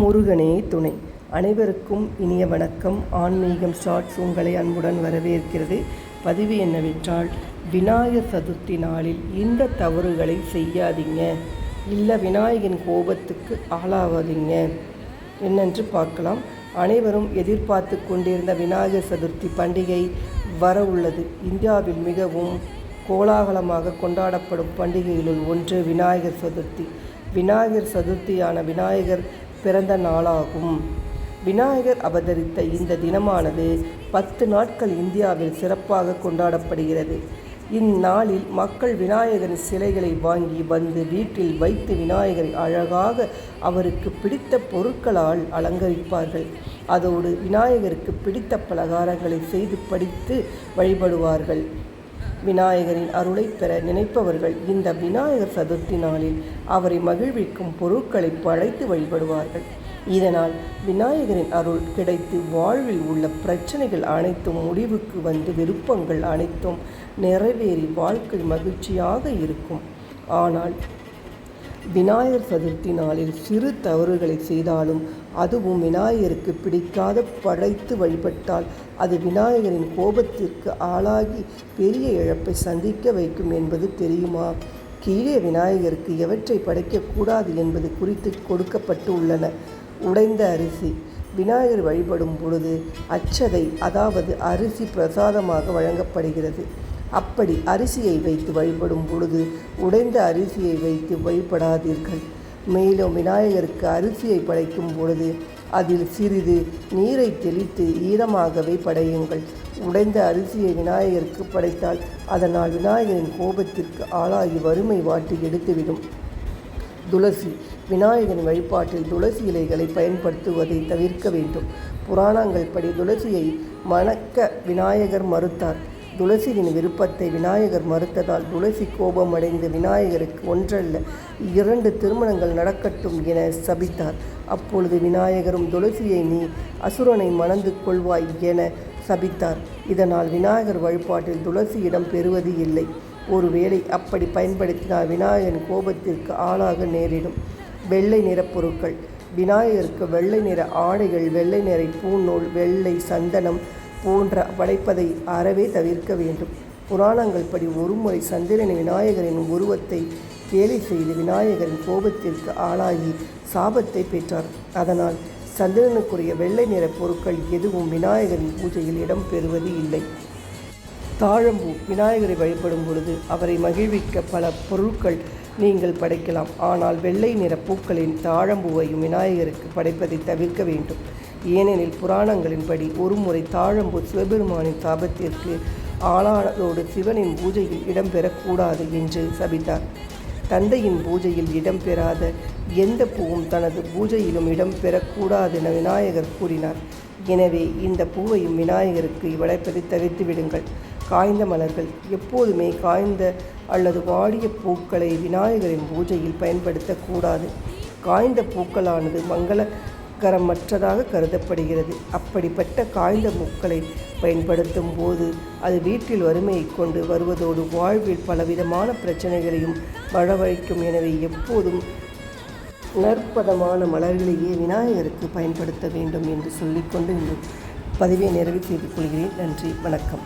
முருகனே துணை. அனைவருக்கும் இனிய வணக்கம். ஆன்மீகம் ஷார்ட்ஸ் உங்களை அன்புடன் வரவேற்கிறது. பதிவு என்னவென்றால் விநாயகர் சதுர்த்தி நாளில் இந்த தவறுகளை செய்யாதீங்க. இல்லை விநாயகன் கோபத்துக்கு ஆளாவாதீங்க. என்னென்று பார்க்கலாம். அனைவரும் எதிர்பார்த்து கொண்டிருந்த விநாயகர் சதுர்த்தி பண்டிகை வர உள்ளது. இந்தியாவில் மிகவும் கோலாகலமாக கொண்டாடப்படும் பண்டிகைகளுள் ஒன்று விநாயகர் சதுர்த்தி. விநாயகர் சதுர்த்தியான விநாயகர் பிறந்த நாளாகும். விநாயகர் அவதரித்த இந்த தினமானது பத்து நாட்கள் இந்தியாவில் சிறப்பாக கொண்டாடப்படுகிறது. இந்நாளில் மக்கள் விநாயகரின் சிலைகளை வாங்கி வந்து வீட்டில் வைத்து விநாயகரை அழகாக அவருக்கு பிடித்த பொருட்களால் அலங்கரிப்பார்கள். அதோடு விநாயகருக்கு பிடித்த பலகாரங்களை செய்து படித்து வழிபடுவார்கள். விநாயகரின் அருளை பெற நினைப்பவர்கள் இந்த விநாயகர் சதுர்த்தி நாளில் அவரை மகிழ்விக்கும் பொருட்களை படைத்து வழிபடுவார்கள். இதனால் விநாயகரின் அருள் கிடைத்து வாழ்வில் உள்ள பிரச்சனைகள் அனைத்தும் முடிவுக்கு வந்து விருப்பங்கள் அனைத்தும் நிறைவேறி வாழ்க்கை மகிழ்ச்சியாக இருக்கும். ஆனால் விநாயகர் சதுர்த்தி நாளில் சிறு தவறுகளை செய்தாலும் அதுவும் விநாயகருக்கு பிடிக்காத படைத்து வழிபட்டால் அது விநாயகரின் கோபத்திற்கு ஆளாகி பெரிய இழப்பை சந்திக்க வைக்கும் என்பது தெரியுமா? கீழே விநாயகருக்கு எவற்றை படைக்கக்கூடாது என்பது குறித்து கொடுக்கப்பட்டு உள்ளன உடைந்த அரிசி. விநாயகர் வழிபடும் பொழுது அச்சதை அதாவது அரிசி பிரசாதமாக வழங்கப்படுகிறது. அப்படி அரிசியை வைத்து வழிபடும் பொழுது உடைந்த அரிசியை வைத்து வழிபடாதீர்கள். மேலும் விநாயகருக்கு அரிசியை படைக்கும் பொழுது அதில் சிறிது நீரை தெளித்து ஈரமாகவே படையுங்கள். உடைந்த அரிசியை விநாயகருக்கு படைத்தால் அதனால் விநாயகரின் கோபத்திற்கு ஆளாகி வறுமை வாட்டி எடுத்துவிடும். துளசி. விநாயகரின் வழிபாட்டில் துளசி இலைகளை பயன்படுத்துவதை தவிர்க்க வேண்டும். புராணங்கள் படி துளசியை மணக்க விநாயகர் மறுத்தார். துளசியின் விருப்பத்தை விநாயகர் மறுத்ததால் துளசி கோபமடைந்து விநாயகருக்கு ஒன்றல்ல இரண்டு திருமணங்கள் நடக்கட்டும் என சபித்தார். அப்பொழுது விநாயகரும் துளசியை நீ அசுரனை மணந்து கொள்வாய் என சபித்தார். இதனால் விநாயகர் வழிபாட்டில் துளசியிடம் பெறுவது இல்லை. ஒருவேளை அப்படி பயன்படுத்தினால் விநாயகரின் கோபத்திற்கு ஆளாக நேரிடும். வெள்ளை நிற பொருட்கள். விநாயகருக்கு வெள்ளை நிற ஆடைகள் வெள்ளை நிற பூநூல் வெள்ளை சந்தனம் போன்ற படைப்பதை அறவே தவிர்க்க வேண்டும். புராணங்கள் படி ஒருமுறை சந்திரன் விநாயகரின் உருவத்தை கேலி செய்து விநாயகரின் கோபத்திற்கு ஆளாகி சாபத்தை பெற்றார். அதனால் சந்திரனுக்குரிய வெள்ளை நிற பொருட்கள் எதுவும் விநாயகரின் பூஜையில் இடம்பெறுவது இல்லை. தாழம்பூ விநாயகரை வழிபடும் பொழுது அவரை மகிழ்விக்க பல பொருட்கள் நீங்கள் படைக்கலாம். ஆனால் வெள்ளை நிற பூக்களின் தாழம்பூவையும் விநாயகருக்கு படைப்பதை தவிர்க்க வேண்டும். ஏனெனில் புராணங்களின்படி ஒருமுறை தாழம்பூர் சிவபெருமானின் தாபத்திற்கு ஆளானதோடு சிவனின் பூஜையில் இடம்பெறக்கூடாது என்று சபித்தார். தந்தையின் பூஜையில் இடம்பெறாத எந்த பூவும் தனது பூஜையிலும் இடம்பெறக்கூடாது என விநாயகர் கூறினார். எனவே இந்த பூவையும் விநாயகருக்கு வளைப்பதை தவிர்த்து விடுங்கள். காய்ந்த மலர்கள் எப்போதுமே காய்ந்த அல்லது வாடிய பூக்களை விநாயகரின் பூஜையில் பயன்படுத்தக்கூடாது. காய்ந்த பூக்களானது மங்கள மங்களகரமற்றதாக கருதப்படுகிறது. அப்படிப்பட்ட காய்ந்த பூக்களை பயன்படுத்தும் போது அது வீட்டில் வறுமையை கொண்டு வருவதோடு வாழ்வில் பலவிதமான பிரச்சனைகளையும் வரவழைக்கும் எனவே எப்போதும் நற்பதமான மலர்களையே விநாயகருக்கு பயன்படுத்த வேண்டும் என்று சொல்லிக்கொண்டு இந்த பதிவை நிறைவு செய்து கொள்கிறேன். நன்றி வணக்கம்.